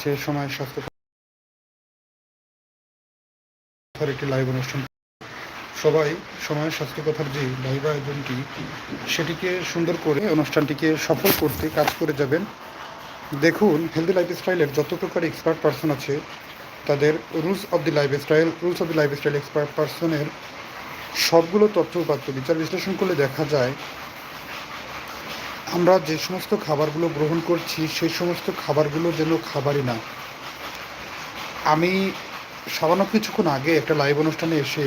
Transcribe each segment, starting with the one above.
সে সময় স্বাস্থ্য একটি লাইভ অনুষ্ঠান সবাই সময় স্বাস্থ্য কথার যে লাইভ আয়োজনটি, সেটিকে সুন্দর করে অনুষ্ঠানটিকে সফল করতে কাজ করে যাবেন। দেখুন হেলদি লাইফস্টাইলের যত প্রকার এক্সপার্ট পার্সন আছে, তাদের rules of the lifestyle rules of the lifestyle expert পার্সনের সবগুলো তথ্য উপাত্ত বিচার বিশ্লেষণ করলে দেখা যায় আমরা যে সমস্ত খাবারগুলো গ্রহণ করছি, সেই সমস্ত খাবারগুলো যেন খাবারই না। আমি সামান্য কিছুক্ষণ আগে একটা লাইভ অনুষ্ঠানে এসে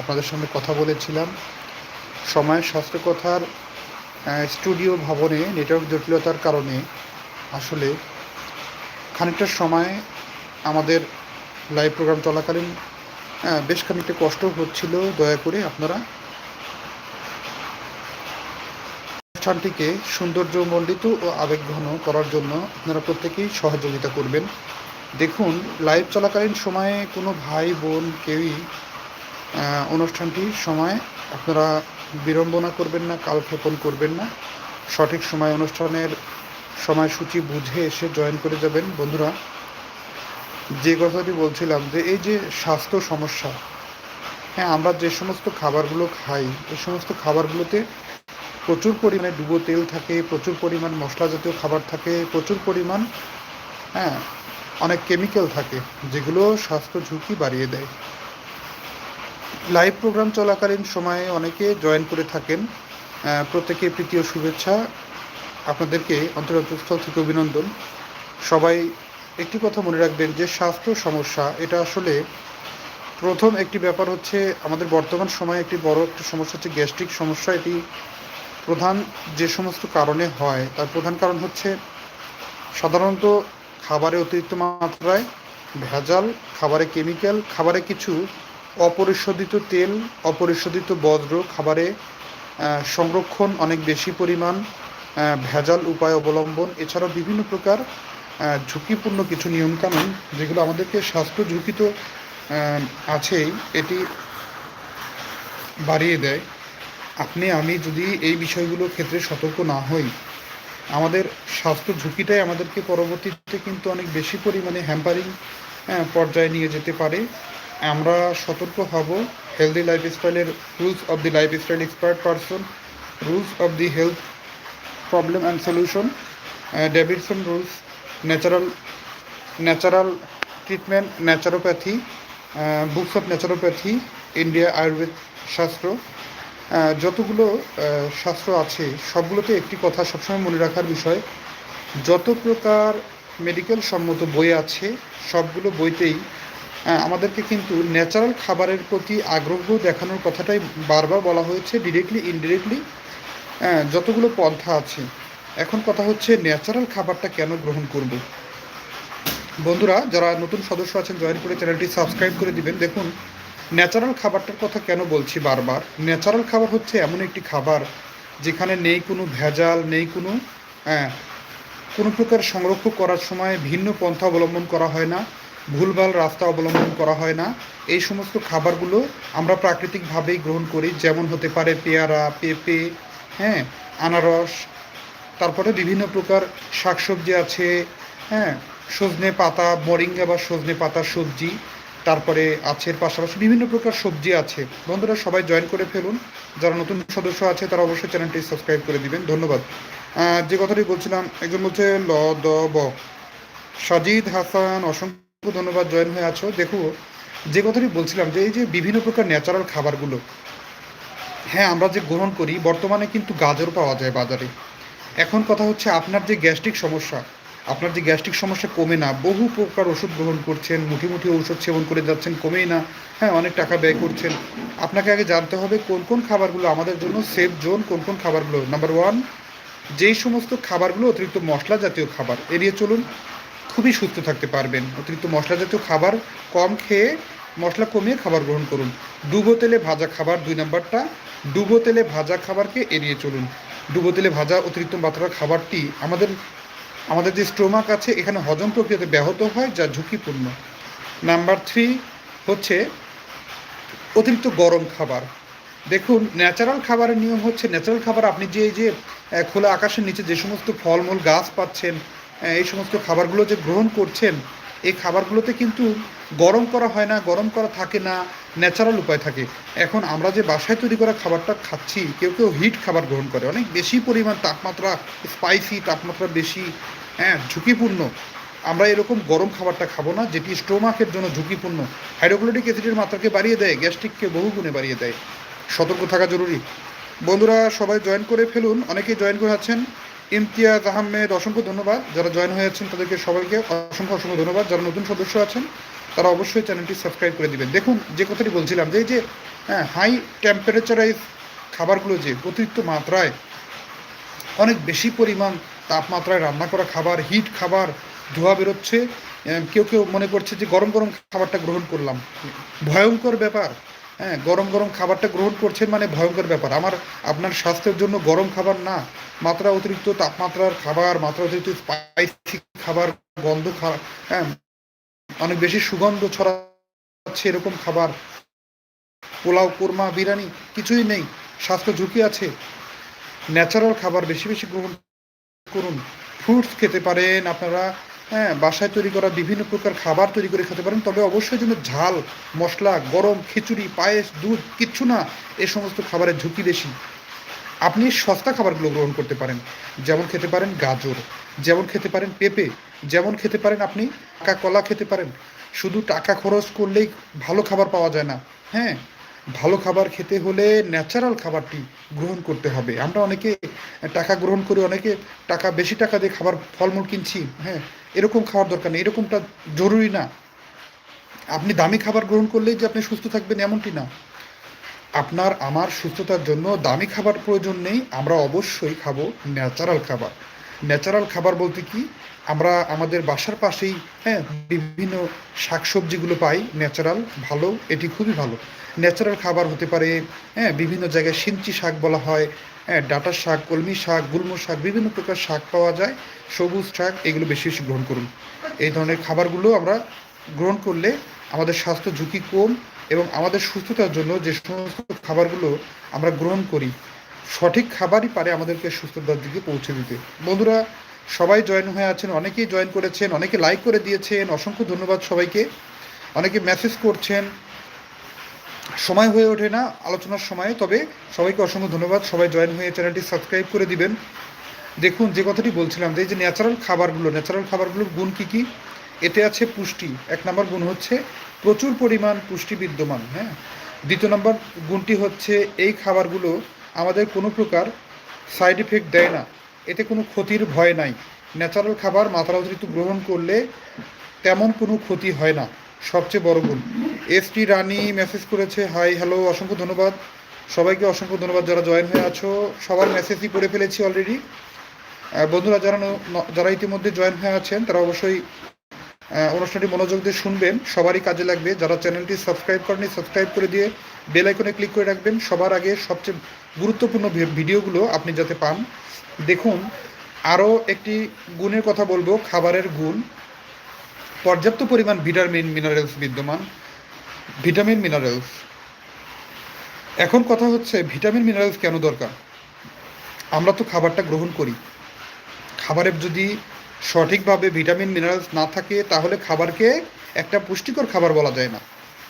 আপনাদের সঙ্গে কথা বলেছিলাম। সময় স্বাস্থ্য কথার স্টুডিও ভবনে নেটওয়ার্ক জটিলতার কারণে আসলে খানিকটা সময় আমাদের লাইভ প্রোগ্রাম চলাকালীন বেশ খানিকটা কষ্ট হচ্ছিল। দয়া করে আপনারা অনুষ্ঠানটিকে সৌন্দর্যমণ্ডিত ও আবেগঘন করার জন্য আপনারা প্রত্যেকেই সহযোগিতা করবেন। দেখুন লাইভ চলাকালীন সময়ে কোনো ভাই, বোন কেউই অনুষ্ঠানটির সময় আপনারা বিড়ম্বনা করবেন না, কালক্ষেপণ করবেন না। সঠিক সময় অনুষ্ঠানের সময়সূচি বুঝে এসে জয়েন করে যাবেন। বন্ধুরা, যে কথাটি বলছিলাম যে এই যে স্বাস্থ্য সমস্যা হ্যাঁ আমরা যে সমস্ত খাবারগুলো খাই, এই সমস্ত খাবারগুলোতে প্রচুর পরিমাণে ডুবো তেল থাকে, প্রচুর পরিমাণ মশলা জাতীয় খাবার থাকে, প্রচুর পরিমাণ হ্যাঁ অনেক কেমিক্যাল থাকে, যেগুলো স্বাস্থ্য ঝুঁকি বাড়িয়ে দেয়। লাইভ প্রোগ্রাম চলাকালীন সময়ে অনেকে জয়েন করে থাকেন প্রত্যেকে প্রীতীয় শুভেচ্ছা। আপনাদেরকে অন্তর্স্থল থেকে অভিনন্দন। সবাই একটি কথা মনে রাখবেন যে, স্বাস্থ্য সমস্যা, এটা আসলে প্রথম একটি ব্যাপার হচ্ছে আমাদের বর্তমান সময়ে একটি বড় একটি সমস্যা হচ্ছে গ্যাস্ট্রিক সমস্যা। এটি প্রধান যে সমস্ত কারণে হয়, তার প্রধান কারণ হচ্ছে সাধারণত খাবারে অতিরিক্ত মাত্রায় ভেজাল, খাবারে কেমিক্যাল, খাবারে কিছু অপরিশোধিত তেল, অপরিশোধিত বজ্র খাবারে সংরক্ষণ অনেক বেশি পরিমাণ ভেজাল উপায় অবলম্বন, এছাড়াও বিভিন্ন প্রকার ঝুঁকিপূর্ণ কিছু নিয়মকানুন যেগুলো আমাদেরকে স্বাস্থ্য ঝুঁকি তো আছেই, এটি বাড়িয়ে দেয়। আপনি, আমি যদি এই বিষয়গুলোর ক্ষেত্রে সতর্ক না হই, আমাদের স্বাস্থ্য ঝুঁকিটাই আমাদেরকে পরবর্তীতে কিন্তু অনেক বেশি পরিমাণে হ্যাম্পারিং পর্যায়ে নিয়ে যেতে পারে। আমরা সতর্ক হব healthy লাইফস্টাইলের rules of the lifestyle expert person rules of the health problem and solution Davidson rules natural natural treatment naturopathy books of naturopathy India Ayurveda শাস্ত্র যতগুলো শাস্ত্র আছে, সবগুলোতে একটি কথা সবসময় মনে রাখার বিষয়, যত প্রকার মেডিকেল সম্মত বই আছে, সবগুলো বইতেই আমাদেরকে কিন্তু ন্যাচারাল খাবারের প্রতি আগ্রহ দেখানোর কথাটাই বারবার বলা হয়েছে ডিরেক্টলি ইনডিরেক্টলি যতগুলো পন্থা আছে। এখন কথা হচ্ছে ন্যাচারাল খাবারটা কেন গ্রহণ করব? বন্ধুরা, যারা নতুন সদস্য আছেন, জয়েন করে চ্যানেলটি সাবস্ক্রাইব করে দিবেন। দেখুন ন্যাচারাল খাবারটার কথা কেন বলছি বারবার? ন্যাচারাল খাবার হচ্ছে এমন একটি খাবার যেখানে নেই কোনো ভেজাল নেই কোনো হ্যাঁ, কোনো প্রকার সংরক্ষণ করার সময় ভিন্ন পন্থা অবলম্বন করা হয় না ভুলভাল রাস্তা অবলম্বন করা হয় না। এই সমস্ত খাবারগুলো আমরা প্রাকৃতিকভাবেই গ্রহণ করি যেমন হতে পারে পেয়ারা পেঁপে হ্যাঁ আনারস তারপরে বিভিন্ন প্রকার শাকসবজি আছে হ্যাঁ সজনে পাতা মরিঙ্গা বা সজনে পাতা সবজি। তারপরে আছে পাশাপাশি বিভিন্ন প্রকার সবজি আছে। বন্ধুরা, সবাই জয়েন করে ফেলুন। যারা নতুন সদস্য আছে, তারা অবশ্যই চ্যানেলটি সাবস্ক্রাইব করে দিবেন। ধন্যবাদ। যে কথাটি বলছিলাম, একজন বলছে, ল, দ, ব। সাজিদ, হাসান, অসংখ্য ধন্যবাদ জয়েন হয়ে আছো। দেখো, যে কথাটি বলছিলাম, যে এই যে বিভিন্ন প্রকার ন্যাচারাল খাবারগুলো হ্যাঁ আমরা যে গ্রহণ করি, বর্তমানে কিন্তু গাজর পাওয়া যায় বাজারে। এখন কথা হচ্ছে আপনার যে গ্যাস্ট্রিক সমস্যা আপনার যে গ্যাস্ট্রিক সমস্যা কমে না, বহু প্রকার ওষুধ গ্রহণ করছেন, মুঠি মুঠি ঔষধ সেবন করে যাচ্ছেন, কমেই না। হ্যাঁ অনেক টাকা ব্যয় করছেন। আপনাকে আগে জানতে হবে কোন কোন খাবারগুলো আমাদের জন্য সেফ জোন কোন কোন খাবারগুলো। নাম্বার ওয়ান যেই সমস্ত খাবারগুলো অতিরিক্ত মশলা জাতীয় খাবার, এড়িয়ে চলুন। খুবই সুস্থ থাকতে পারবেন। অতিরিক্ত মশলা জাতীয় খাবার কম খেয়ে মশলা কমিয়ে খাবার গ্রহণ করুন। ডুবো তেলে ভাজা খাবার, দুই নাম্বারটা, ডুবো তেলে ভাজা খাবারকে এড়িয়ে চলুন। ডুবো তেলে ভাজা অতিরিক্ত মাত্রার খাবারটি আমাদের আমাদের যে স্ট্রোমাক আছে, এখানে হজম প্রক্রিয়াতে ব্যাহত হয়, যা ঝুঁকিপূর্ণ। নাম্বার থ্রি হচ্ছে অতিরিক্ত গরম খাবার। দেখুন ন্যাচারাল খাবারের নিয়ম হচ্ছে ন্যাচারাল খাবার আপনি যে এই যে খোলা আকাশের নিচে যে সমস্ত ফলমূল, গাছ পাচ্ছেন এই সমস্ত খাবারগুলো যে গ্রহণ করছেন এই খাবারগুলোতে কিন্তু গরম করা হয় না, গরম করা থাকে না ন্যাচারাল উপায় থাকে। এখন আমরা যে বাসায় তৈরি করা খাবারটা খাচ্ছি, কেউ কেউ হিট খাবার গ্রহণ করে। অনেক বেশি পরিমাণ তাপমাত্রা স্পাইসি তাপমাত্রা বেশি হ্যাঁ ঝুঁকিপূর্ণ। আমরা এরকম গরম খাবারটা খাব না, যেটি স্টোমাকের জন্য ঝুঁকিপূর্ণ। হাইড্রোক্লোরিক অ্যাসিডের মাত্রাকে বাড়িয়ে দেয় গ্যাস্ট্রিককে বহু গুণে বাড়িয়ে দেয়। সতর্ক থাকা জরুরি। বন্ধুরা, সবাই জয়েন করে ফেলুন। অনেকেই জয়েন করে আছেন। ইমতিয়াজ আহমেদ, অসংখ্য ধন্যবাদ। যারা জয়েন হয়ে আছেন তাদেরকে সবাইকে অসংখ্য অসংখ্য ধন্যবাদ। যারা নতুন সদস্য আছেন, তারা অবশ্যই চ্যানেলটি সাবস্ক্রাইব করে দিবেন। দেখুন, যে কথাটি বলছিলাম, যে এই যে হ্যাঁ হাই টেম্পারেচারাইজ খাবারগুলো যে অতিরিক্ত মাত্রায়, অনেক বেশি পরিমাণ তাপমাত্রায় রান্না করা খাবার হিট খাবার, ধোয়া বেরোচ্ছে কেউ কেউ মনে করছে যে গরম গরম খাবারটা গ্রহণ করলাম। ভয়ঙ্কর ব্যাপার। হ্যাঁ গরম গরম খাবারটা গ্রহণ করছেন মানে ভয়ঙ্কর ব্যাপার। আমার, আপনার স্বাস্থ্যের জন্য গরম খাবার না, মাত্রা অতিরিক্ত তাপমাত্রার খাবার, মাত্রা অতিরিক্ত স্পাইসি খাবার, গন্ধ খাবার হ্যাঁ অনেক বেশি সুগন্ধ ছড়াচ্ছে এরকম খাবার। পোলাও, কোরমা, বিরিয়ানি কিছুই নেই, স্বাস্থ্য ঝুঁকি আছে। ন্যাচারাল খাবার বেশি বেশি গ্রহণ করুন। ফ্রুটস খেতে পারেন আপনারা। হ্যাঁ বাসায় তৈরি করা বিভিন্ন প্রকার খাবার তৈরি করে খেতে পারেন, তবে অবশ্যই যেন ঝাল, মশলা, গরম, খিচুড়ি, পায়েস, দুধ কিচ্ছু না, এ সমস্ত খাবারের ঝুঁকি বেশি। আপনি সস্তা খাবারগুলো গ্রহণ করতে পারেন, যেমন খেতে পারেন গাজর, যেমন খেতে পারেন পেঁপে, যেমন খেতে পারেন আপনি টাকা কলা খেতে পারেন। শুধু টাকা খরচ করলেই ভালো খাবার পাওয়া যায় না হ্যাঁ? ভালো খাবার খেতে হলে ন্যাচারাল খাবারটি গ্রহণ করতে হবে। আমরা অনেকে টাকা গ্রহণ করি অনেকে টাকা, বেশি টাকা দিয়ে খাবার, ফলমূল কিনছি হ্যাঁ এরকম খাওয়ার দরকার নেই, এরকমটা জরুরি না। আপনি দামি খাবার গ্রহণ করলেই যে আপনি সুস্থ থাকবেন এমনটি না। আপনার, আমার সুস্থতার জন্য দামি খাবার প্রয়োজন নেই, আমরা অবশ্যই খাব ন্যাচারাল খাবার। ন্যাচারাল খাবার বলতে কি? আমরা আমাদের বাসার পাশেই হ্যাঁ বিভিন্ন শাকসবজিগুলো পাই ন্যাচারাল ভালো, এটি খুবই ভালো। ন্যাচারাল খাবার হতে পারে হ্যাঁ বিভিন্ন জায়গায় সিঞ্চি শাক বলা হয় হ্যাঁ ডাঁটার শাক, কলমি শাক, গুলমো শাক, বিভিন্ন প্রকার শাক পাওয়া যায়, সবুজ শাক, এগুলো বেশি বেশি গ্রহণ করুন। এই ধরনের খাবারগুলো আমরা গ্রহণ করলে আমাদের স্বাস্থ্য ঝুঁকি কম এবং আমাদের সুস্থতার জন্য যে সমস্ত খাবারগুলো আমরা গ্রহণ করি, সঠিক খাবারই পারে আমাদেরকে সুস্থতার দিকে পৌঁছে দিতে। বন্ধুরা সবাই জয়েন হয়ে আছেন, অনেকেই জয়েন করেছেন, অনেকে লাইক করে দিয়েছেন, অসংখ্য ধন্যবাদ সবাইকে। অনেকে মেসেজ করছেন। সময় হয়ে ওঠে না আলোচনার সময়ে, তবে সবাইকে অসংখ্য ধন্যবাদ। সবাই জয়েন হয়ে চ্যানেলটি সাবস্ক্রাইব করে দিবেন। দেখুন, যে কথাটি বলছিলাম, যে এই যে ন্যাচারাল খাবারগুলো ন্যাচারাল খাবারগুলোর গুণ কী কী? এতে আছে পুষ্টি। এক নম্বর গুণ হচ্ছে প্রচুর পরিমাণ পুষ্টি বিদ্যমান হ্যাঁ? দ্বিতীয় নম্বর গুণটি হচ্ছে এই খাবারগুলো আমাদের কোনো প্রকার সাইড এফেক্ট দেয় না। এতে কোনো ক্ষতির ভয় নাই। ন্যাচারাল খাবার মাত্রা অতিরিক্ত গ্রহণ করলে তেমন কোনো ক্ষতি হয় না। সবচেয়ে বড় গুণ এস টি রানী মেসেজ করেছে হাই হ্যালো অসংখ্য ধন্যবাদ। সবাইকে অসংখ্য ধন্যবাদ যারা জয়েন হয়ে আছো। সবার মেসেজই পড়ে ফেলেছি অলরেডি বন্ধুরা যারা যারা ইতিমধ্যে জয়েন হয়ে আছেন, তারা অবশ্যই অনুষ্ঠানটি মনোযোগ দিয়ে শুনবেন। সবারই কাজে লাগবে। যারা চ্যানেলটি সাবস্ক্রাইব করেনি সাবস্ক্রাইব করে দিয়ে বেল আইকনে ক্লিক করে রাখবেন। সবার আগে সবচেয়ে গুরুত্বপূর্ণ ভিডিওগুলো আপনি যাতে পান। দেখুন, আরও একটি গুণের কথা বলব, খাবারের গুণ। পর্যাপ্ত পরিমাণ ভিটামিন মিনারেলস বিদ্যমান। ভিটামিন মিনারেলস এখন কথা হচ্ছে, ভিটামিন মিনারেলস কেন দরকার? আমরা তো খাবারটা গ্রহণ করি। খাবারের যদি সঠিকভাবে ভিটামিন মিনারেলস না থাকে, তাহলে খাবারকে একটা পুষ্টিকর খাবার বলা যায় না।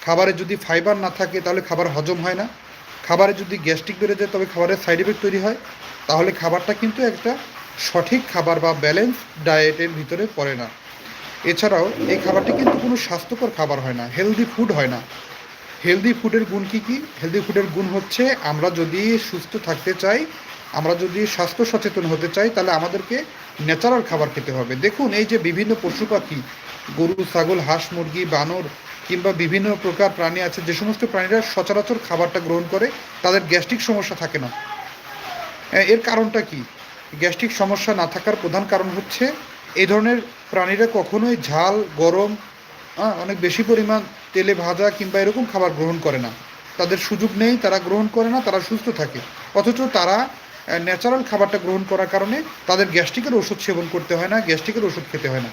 খাবারে যদি ফাইবার না থাকে, তাহলে খাবার হজম হয় না। খাবারে যদি গ্যাস্ট্রিক বেড়ে যায়, তবে খাবারের সাইড এফেক্ট তৈরি হয়। তাহলে খাবারটা কিন্তু একটা সঠিক খাবার বা ব্যালেন্স ডায়েটের ভিতরে পড়ে না। এছাড়াও এই খাবারটি কিন্তু কোনো স্বাস্থ্যকর খাবার হয় না হেলদি ফুড হয় না। হেলদি ফুডের গুণ কি কি? হেলদি ফুডের গুণ হচ্ছে আমরা যদি সুস্থ থাকতে চাই, আমরা যদি স্বাস্থ্য সচেতন হতে চাই, তাহলে আমাদেরকে ন্যাচারাল খাবার খেতে হবে। দেখুন, এই যে বিভিন্ন পশু পাখি, গরু, ছাগল, হাঁস, মুরগি, বানর কিংবা বিভিন্ন প্রকার প্রাণী আছে, যে সমস্ত প্রাণীরা সচরাচর খাবারটা গ্রহণ করে, তাদের গ্যাস্ট্রিক সমস্যা থাকে না। এর কারণটা কি? গ্যাস্ট্রিক সমস্যা না থাকার প্রধান কারণ হচ্ছে এই ধরনের প্রাণীরা কখনোই ঝাল, গরম অনেক বেশি পরিমাণ তেলে ভাজা কিংবা এরকম খাবার গ্রহণ করে না। তাদের সুযোগ নেই, তারা গ্রহণ করে না, তারা সুস্থ থাকে। অথচ তারা ন্যাচারাল খাবারটা গ্রহণ করার কারণে তাদের গ্যাস্ট্রিকের ওষুধ সেবন করতে হয় না, গ্যাস্ট্রিকের ওষুধ খেতে হয় না।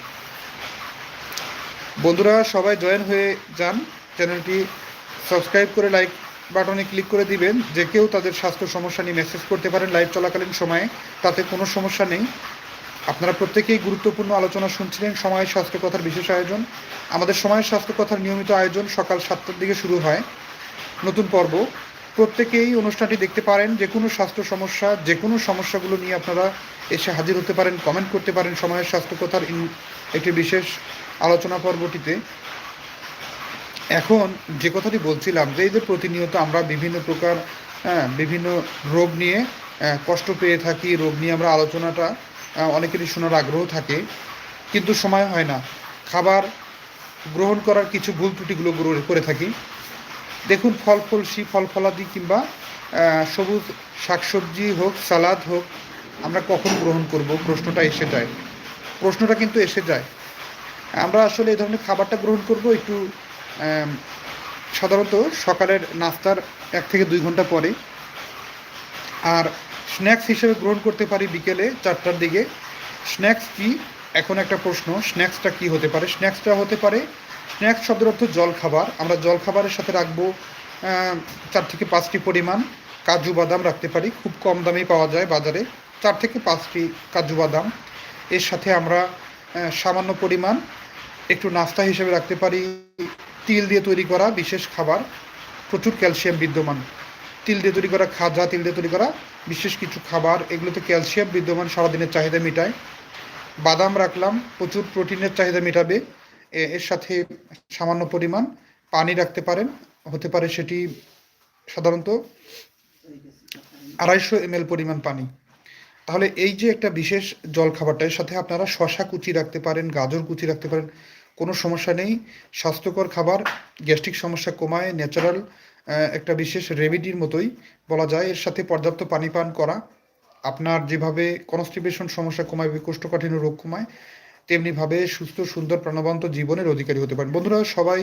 বন্ধুরা, সবাই জয়েন হয়ে যান। চ্যানেলটি সাবস্ক্রাইব করে লাইক বাটনে ক্লিক করে দিবেন যে কেউ তাদের স্বাস্থ্য সমস্যা নিয়ে মেসেজ করতে পারেন লাইভ চলাকালীন সময়ে, তাতে কোনো সমস্যা নেই। আপনারা প্রত্যেকেই গুরুত্বপূর্ণ আলোচনা শুনছিলেন সময়ের স্বাস্থ্য কথার বিশেষ আয়োজন। আমাদের সময়ের স্বাস্থ্য কথার নিয়মিত আয়োজন সকাল সাতটার দিকে শুরু হয়। নতুন পর্ব। প্রত্যেকেই অনুষ্ঠানটি দেখতে পারেন, যে কোনো স্বাস্থ্য সমস্যা, যে কোনো সমস্যাগুলো নিয়ে আপনারা এসে হাজির হতে পারেন কমেন্ট করতে পারেন সময়ের স্বাস্থ্য কথার একটি বিশেষ আলোচনা পর্বটিতে। এখন যে কথাটি বলছিলাম যে এই যে প্রতিনিয়ত আমরা বিভিন্ন প্রকার হ্যাঁ, বিভিন্ন রোগ নিয়ে কষ্ট পেয়ে থাকি রোগ নিয়ে আমরা আলোচনাটা অনেকেরই শোনার আগ্রহ থাকে কিন্তু সময় হয় না। খাবার গ্রহণ করার কিছু ভুল ত্রুটিগুলো করে থাকি। দেখুন ফল ফলসি ফল ফলাদি কিংবা সবুজ শাকসবজি হোক সালাদ হোক আমরা কখন গ্রহণ করব? প্রশ্নটা এসে যায়। প্রশ্নটা কিন্তু এসে যায়। আমরা আসলে এই ধরনের খাবারটা গ্রহণ করব একটু সাধারণত সকালের নাস্তার এক থেকে দুই ঘণ্টা পরে। আর স্ন্যাক্স হিসেবে গ্রহণ করতে পারি বিকেলে চারটার দিকে। স্ন্যাক্স কি? এখন একটা প্রশ্ন, স্ন্যাক্সটা কি হতে পারে? স্ন্যাক্সটা হতে পারে স্ন্যাক্স শব্দের অর্থ জল খাবার আমরা জল খাবারের সাথে রাখব চার থেকে পাঁচটি পরিমাণ। কাজু বাদাম রাখতে পারি, খুব কম দামেই পাওয়া যায় বাজারে। চার থেকে পাঁচটি কাজু বাদাম। এর সাথে আমরা সামান্য পরিমাণ একটু নাস্তা হিসেবে রাখতে পারি। তিল দিয়ে তৈরি করা বিশেষ খাবার, প্রচুর ক্যালসিয়াম বিদ্যমান। তিল দিয়ে তৈরি করা খাজা তিল দিয়ে তৈরি করা বিশেষ কিছু খাবার, এগুলোতে ক্যালসিয়াম বিদ্যমান, সারাদিনের চাহিদা মেটায়। বাদাম রাখলাম, প্রচুর প্রোটিনের চাহিদা মেটাবে। এর সাথে সামান্য পরিমাণ পানি রাখতে পারেন, হতে পারে সেটি সাধারণত আড়াইশো এম পরিমাণ পানি। তাহলে এই যে একটা বিশেষ জল খাবারটা এর সাথে আপনারা শশা কুচি রাখতে পারেন, গাজর কুচি রাখতে পারেন কোনো সমস্যা নেই। স্বাস্থ্যকর খাবার, গ্যাস্ট্রিক সমস্যা কমায় ন্যাচারাল একটা বিশেষ রেমেডির মতোই বলা যায়। এর সাথে পর্যাপ্ত পানি পান করা, আপনার যেভাবে কনস্টিপেশন সমস্যা কমায় কোষ্ঠকাঠিন্য রোগ কমায়, তেমনিভাবে সুস্থ, সুন্দর, প্রাণবন্ত জীবনের অধিকারী হতে পারেন। বন্ধুরা, সবাই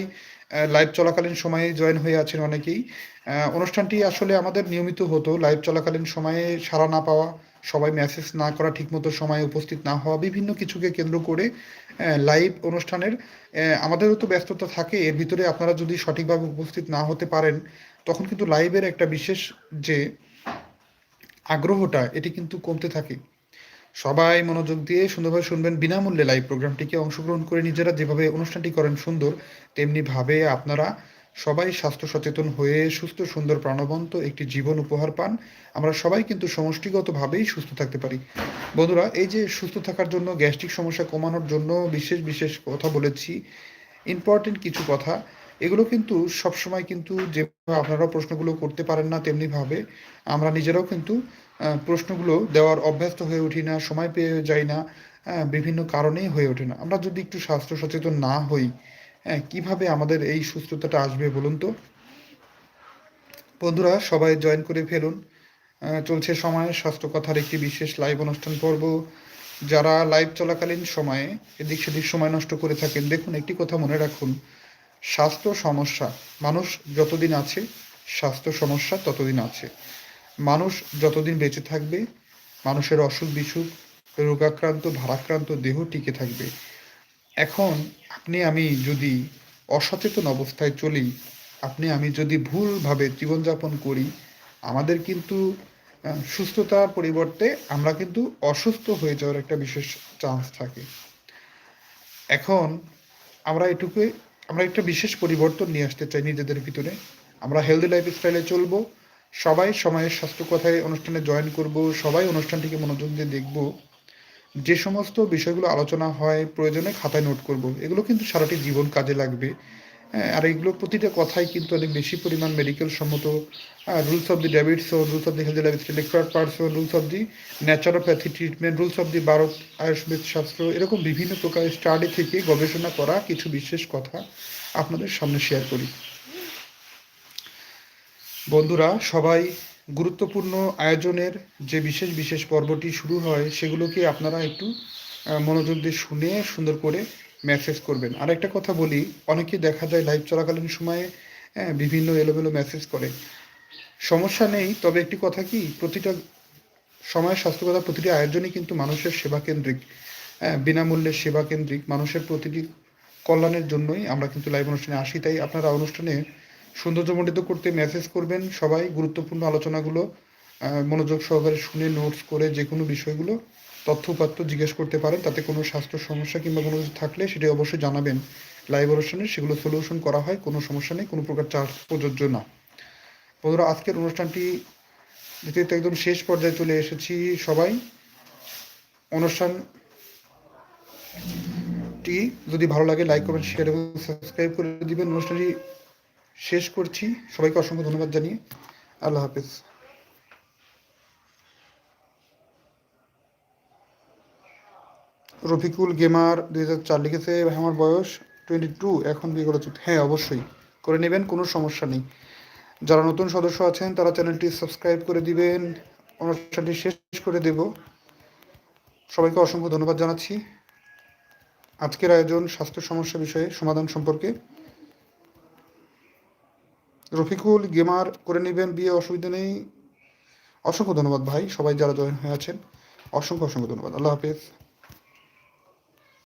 লাইভ চলাকালীন সময়ে জয়েন হয়ে আছেন অনেকেই। অনুষ্ঠানটি আসলে আমাদের নিয়মিত হতো। লাইভ চলাকালীন সময়ে সাড়া না পাওয়া সবাই মেসেজ না করা, ঠিকমতো সময়ে উপস্থিত না হওয়া, বিভিন্ন কিছুকে কেন্দ্র করে লাইভ অনুষ্ঠানের আমাদেরও তো ব্যস্ততা থাকে। এর ভিতরে আপনারা যদি সঠিকভাবে উপস্থিত না হতে পারেন, তখন কিন্তু লাইভের একটা বিশেষ যে আগ্রহটা, এটি কিন্তু কমতে থাকে। সবাই মনোযোগ দিয়ে সুন্দরভাবে শুনবেন। বিনামূল্যে লাইভ প্রোগ্রামটিকে অংশগ্রহণ করে নিজেরা যেভাবে অনুষ্ঠানটি করেন সুন্দর তেমনি ভাবে আপনারা সবাই স্বাস্থ্য সচেতন হয়ে সুস্থ, সুন্দর, প্রাণবন্ত একটি জীবন উপহার পান। আমরা সবাই কিন্তু সমষ্টিগতভাবেই সুস্থ থাকতে পারি। বন্ধুরা, এই যে সুস্থ থাকার জন্য, গ্যাস্ট্রিক সমস্যা কমানোর জন্য বিশেষ বিশেষ কথা বলেছি ইম্পর্টেন্ট কিছু কথা, এগুলো কিন্তু সবসময় কিন্তু যেভাবে আপনারা প্রশ্নগুলো করতে পারেন না তেমনি ভাবে আমরা নিজেরাও কিন্তু প্রশ্নগুলো দেওয়ার অভ্যস্ত হয়ে উঠি না, সময় পেয়ে যাই না বিভিন্ন কারণেই হয়ে ওঠে না। আমরা যদি একটু স্বাস্থ্য সচেতন না হই হ্যাঁ কীভাবে আমাদের এই সুস্থতাটা আসবে বলুন তো? বন্ধুরা, সবাই জয়েন করে ফেলুন। চলছে সময়, স্বাস্থ্য কথার একটি বিশেষ লাইভ অনুষ্ঠান পর্ব। যারা লাইভ চলাকালীন সময়ে, এদিক সেদিক সময় নষ্ট করে থাকেন, দেখুন, একটি কথা মনে রাখুন। স্বাস্থ্য সমস্যা, মানুষ যতদিন আছে, স্বাস্থ্য সমস্যা ততদিন আছে। মানুষ যতদিন বেঁচে থাকবে, মানুষের অসুখ বিসুখ রোগাক্রান্ত, ভারাক্রান্ত দেহ টিকে থাকবে। এখন আপনি আমি যদি অসচেতন অবস্থায় চলি, আপনি আমি যদি ভুলভাবে জীবনযাপন করি, আমাদের কিন্তু সুস্থতার পরিবর্তে আমরা কিন্তু অসুস্থ হয়ে যাওয়ার একটা বিশেষ চান্স থাকে। এখন আমরা এটুকু, আমরা একটা বিশেষ পরিবর্তন নিয়ে আসতে চাই নিজেদের ভিতরে। আমরা হেলদি লাইফ স্টাইলে চলবো, সবাই সময়ের স্বাস্থ্য কথায় অনুষ্ঠানে জয়েন করব, সবাই অনুষ্ঠানটিকে মনোযোগ দিয়ে দেখব। যে সমস্ত বিষয়গুলো আলোচনা হয় প্রয়োজনে খাতায় নোট করব এগুলো কিন্তু সারাটি জীবন কাজে লাগবে। হ্যাঁ, আর এগুলো প্রতিটা কথাই কিন্তু অনেক বেশি পরিমাণ মেডিকেল সম্মত rules of the diabetes rules of the healthy lifestyle expert parts rules of the naturopathy treatment rules of the Bharat Ayurveda শাস্ত্র এরকম বিভিন্ন প্রকার স্টাডি থেকে গবেষণা করা কিছু বিশেষ কথা আপনাদের সামনে শেয়ার করি। বন্ধুরা সবাই গুরুত্বপূর্ণ আয়োজনের যে বিশেষ বিশেষ পর্বটি শুরু হয়, সেগুলোকে আপনারা একটু মনোযোগ দিয়ে শুনে সুন্দর করে মেসেজ করবেন। আর একটা কথা বলি, অনেকে দেখা যায় লাইভ চলাকালীন সময়ে বিভিন্ন এলোমেলো মেসেজ করে। সমস্যা নেই, তবে একটি কথা কি, প্রতিটা সময় স্বাস্থ্যকতা প্রতিটি আয়োজনই কিন্তু মানুষের সেবা কেন্দ্রিক। বিনামূল্যে সেবা কেন্দ্রিক। মানুষের প্রতিটি কল্যাণের জন্যই আমরা কিন্তু লাইভ অনুষ্ঠানে আসি। তাই আপনারা অনুষ্ঠানে সৌন্দর্যমণ্ডিত করতে মেসেজ করবেন সবাই গুরুত্বপূর্ণ আলোচনাগুলো মনোযোগ সহকারে শুনে নোটস করে যে কোনো বিষয়গুলো তথ্য উপাত্ত জিজ্ঞেস করতে পারেন, তাতে কোনো স্বাস্থ্য সমস্যা কিংবা কোনো কিছু থাকলে সেটি অবশ্যই জানাবেন। লাইভ অনুষ্ঠানে সেগুলো সলিউশন করা হয়, কোনো সমস্যা নেই, কোনো প্রকার চার্জ প্রযোজ্য না। বন্ধুরা, আজকের অনুষ্ঠানটি যেতে যেতে একদম শেষ পর্যায়ে চলে এসেছি সবাই। অনুষ্ঠানটি যদি ভালো লাগে লাইক কমেন্ট শেয়ার এবং সাবস্ক্রাইব করে দিবেন। অনুষ্ঠানটি শেষ করছি। সবাইকে অসংখ্য ধন্যবাদ জানিয়ে আল্লাহ হাফেজ। রফিকুল গেমার দুই হাজার চার লিখেছে আমার বয়স টোয়েন্টি টু এখন বিয়ে করা উচিত। হ্যাঁ অবশ্যই। করে নেবেন, কোনো সমস্যা নেই। যারা নতুন সদস্য আছেন, তারা চ্যানেলটি সাবস্ক্রাইব করে দিবেন। অনুষ্ঠানটি শেষ করে দেব। সবাইকে অসংখ্য ধন্যবাদ জানাচ্ছি। আজকের আয়োজন স্বাস্থ্য সমস্যা বিষয়ে সমাধান সম্পর্কে। রফিকুল গেমার করে নেবেন, বিয়ে অসুবিধা নেই। অসংখ্য ধন্যবাদ ভাই, সবাই যারা জয়েন হয়ে আছেন, অসংখ্য অসংখ্য ধন্যবাদ। আল্লাহ হাফেজ।